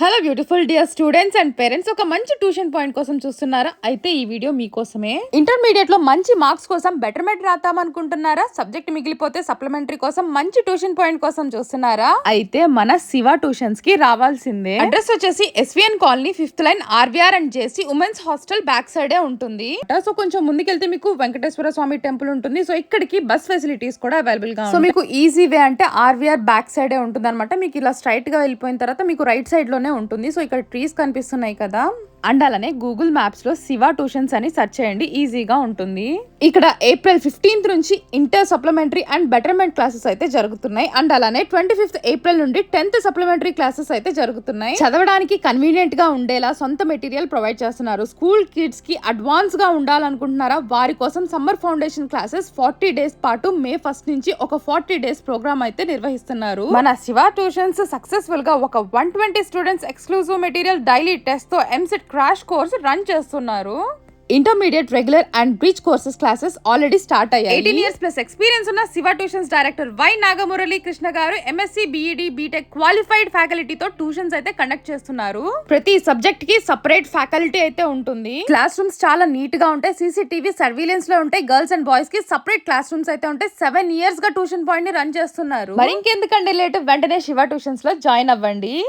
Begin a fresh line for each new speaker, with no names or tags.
Hello beautiful dear students and parents ఒక మంచి tuition point కోసం చూస్తున్నారా? అయితే ఈ వీడియో మీకోసమే. ఇంటర్మీడియట్లో మంచి మార్క్స్ కోసం బెటర్మెంట్ రాద్దాం అనుకుంటున్నారా సబ్జెక్ట్ మిగిలిపోతే సప్లిమెంటరీ కోసం మంచి ట్యూషన్ పాయింట్ కోసం చూస్తున్నారా? అయితే మన శివ ట్యూషన్స్కి రావాల్సిందే. అడ్రస్ వచ్చేసి SVN colony fifth line RVR and JC women's hostel back సైడే ఉంటుంది. సో కొంచెం ముందుకెళ్తే మీకు వెంకటేశ్వర స్వామి టెంపుల్ ఉంటుంది. సో ఇక్కడికి బస్ ఫెసిలిటీస్ కూడా అవైలబుల్గా సో మీకు ఈజీ వే అంటే ఆర్వీఆర్ బ్యాక్ సైడే ఉంటుంది అనమాట మీకు ఇలా స్ట్రైట్గా వెళ్ళిపోయిన తర్వాత మీకు రైట్ సైడ్లోనే ఉంటుంది. సో ఇక్కడ ట్రీస్ కనిపిస్తున్నాయి కదా. అండ్ అలానే గూగుల్ మ్యాప్స్లో శివ ట్యూషన్స్ అని సెర్చ్ చేయండి. ఈజీగా ఉంటుంది. ఇక్కడ ఏప్రిల్ ఫిఫ్టీన్త్ నుంచి inter supplementary and betterment classes అయితే జరుగుతున్నాయి. అండ్ అలానే ట్వంటీ ఫిఫ్త్ ఏప్రిల్ నుండి టెన్త్ సప్లిమెంటరీ క్లాసెస్ అయితే జరుగుతున్నాయి. చదవడానికి కన్వీనియంట్గా ఉండేలా సొంత మెటీరియల్ ప్రొవైడ్ చేస్తున్నారు. స్కూల్ కిడ్స్కి అడ్వాన్స్గా ఉండాలనుకుంటున్నారా? వారి కోసం summer foundation classes forty days పాటు మే ఫస్ట్ నుంచి ఒక ఫార్టీ డేస్ ప్రోగ్రామ్ అయితే నిర్వహిస్తున్నారు. మన శివ ట్యూషన్స్ సక్సెస్ఫుల్గా ఒక one twenty students exclusive material daily టెస్ట్తో EAMCET crash course run చేస్తున్నారు. Intermediate regular and bridge courses classes already start అయ్యాయి. ఎయిటీన్ ఇయర్స్ ప్లస్ ఎక్స్పీరియన్స్ ఉన్న Shiva tuitions director Y Nagamurali Krishna garu MSc BEd BTech qualified ఫ్యాకల్టీతో tuitions అయితే conduct చేస్తున్నారు. ప్రతి సబ్జెక్ట్కి separate faculty అయితే ఉంటుంది. Class rooms చాలా నీట్గా ఉంటాయి సీసీటీవీ సర్వీలెన్స్లో ఉంటాయి. గర్ల్స్ అండ్ బాయ్స్కి సపరేట్ క్లాస్ రూమ్స్ అయితే ఉంటాయి. సెవెన్ ఇయర్స్గా ట్యూషన్ పాయింట్ని రన్ చేస్తున్నారు. మరి ఇంకెందుకండి లేట్? వెంటనే శివ ట్యూషన్స్లో జాయిన్ అవ్వండి.